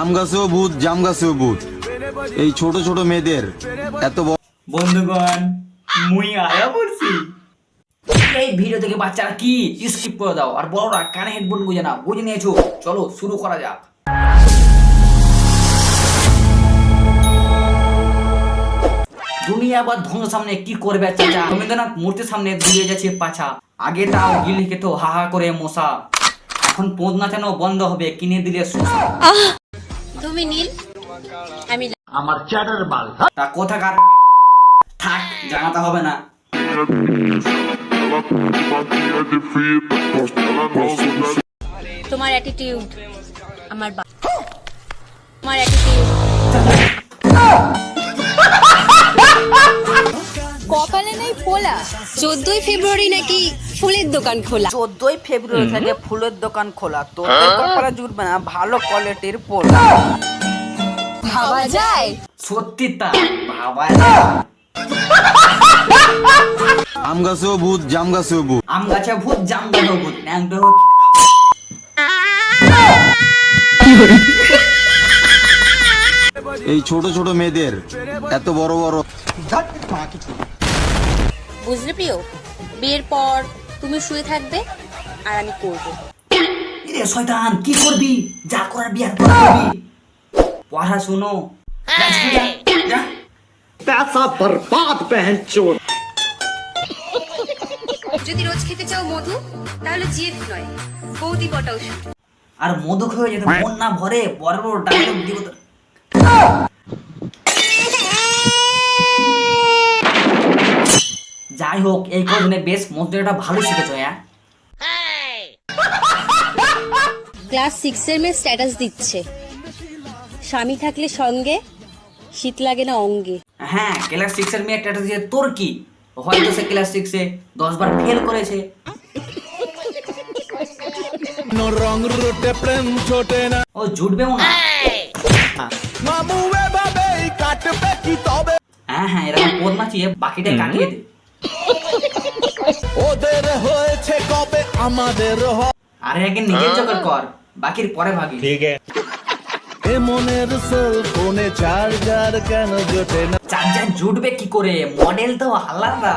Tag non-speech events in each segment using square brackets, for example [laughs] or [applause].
আম গাছেও ভূত জাম গাছেও ভূত এই ছোট ছোট মেয়েদের এত বন্ধুগণ মুই আয়া পড়ছি। এই ভিডিও থেকে বাচ্চারা কি স্কিপ করে দাও? আর বড়রা কানে হেডফোন বুঝে না বুঝে নিয়েছো? চলো শুরু করা যাক। দুনিয়া বা ধ্বংস সামনে কি করবে চাচা? রবীন্দ্রনাথ মূর্তির সামনে দিয়ে যাচ্ছে পাছা। আগে তাও গিলে খেত হা হা করে মশা। এখন পোঁদ নাচানো বন্ধ হবে কিনে দিলে তুমি নীল আমি আমার চ্যাটার বাল। তা কোথাকার? থাক জানাতে হবে না। তোমার অ্যাটিটিউড আমার বা- তোমার অ্যাটিটিউড কপালে নেই ফোলা। চোদ্দই ফেব্রুয়ারি নাকি ফুলের দোকান খোলা। চোদ্দই ফেব্রুয়ারি থেকে ফুলের দোকান খোলা। তোদের কপালে জুটবে না ভালো কোয়ালিটির পোলা। ভাবা যায়? সত্যি তা। বাবা [laughs] আম গাছেও ভূত জাম গাছেও ভূত। আম গাছে ভূত জাম গাছে ভূত। ন্যাংটো [laughs] এই ছোট ছোট মেয়েদের এত বড় বড় বুঝলে প্রিয় বিয়ের পর তুমি শুয়ে থাকবে আর আমি করব। রে শয়তান কি করবি? যা করার বিয়ার করবি। পড়াশুনো যা, যা। যদি রোজ খেতে চাও মধু তাহলে জিএফ নয়। বৌদি পটাও শুধু। আর মধু খেয়ে যেতে মন না ভরে বড় বড় ডায়লগ দিব তো যাই হোক এই কদিনে বেশ মন্ত্রটা ভালো শিখেছো হ্যাঁ? ক্লাস সিক্সের মেয়ে স্ট্যাটাস দিচ্ছে। স্বামী থাকলে সঙ্গে শীত লাগে না অঙ্গে। হ্যাঁ ক্লাস সিক্স এর মেয়ে একটা দিয়ে তোর কি? হয়তো সে ক্লাস সিক্সে দশ বার ফেল করেছে। রং রুটে প্রেম ছোটে না। ও জুটবেও না মামু এভাবে কাটবে কি তবে? হ্যাঁ হ্যাঁ এরকম পদ মাছিয়ে বাকিটা কাটিয়ে দে। ওদের হয়েছে কবে আমাদের আরে আগে নিজের জগৎ কর বাকির পরে ভাগি এ মনের সেল ফোনে চার্জার কেন জোটে না? চার্জার জুটবে কি করে? মডেল তো আলাদা।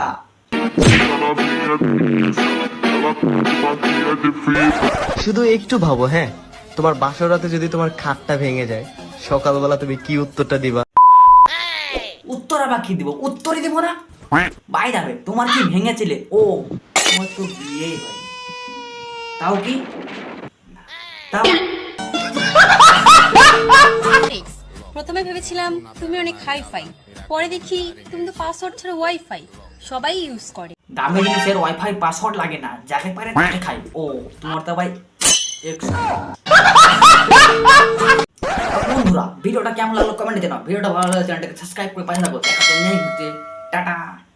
শুধু একটু ভাবো হ্যাঁ? তোমার বাসর রাতে যদি তোমার খাটটা ভেঙে যায় সকালবেলা তুমি কি উত্তরটা দিবা? উত্তর আবার কি দিব? উত্তরই দিব না? বাই যাবে তোমার কি ভেঙেছিলে? ও তোমার তো বিয়েই হয়। তাও কি? তাও প্রথমে ভেবেছিলাম তুমি অনেক পরে দেখি তুমি তো পাসওয়ার্ড ছাড়া ওয়াইফাই সবাই ইউজ করে। দামি জিনিসের ওয়াইফাই পাসওয়ার্ড লাগে না। যাকে পারে তাকে খাই। ও তোমার তো ভাই বন্ধুরা ভিডিওটা কেমন লাগল কমেন্টে জানাও ভিডিওটা ভালো লাগলে চ্যানেলটাকে সাবস্ক্রাইব করে পাশে থাকো। দেখা 哒哒。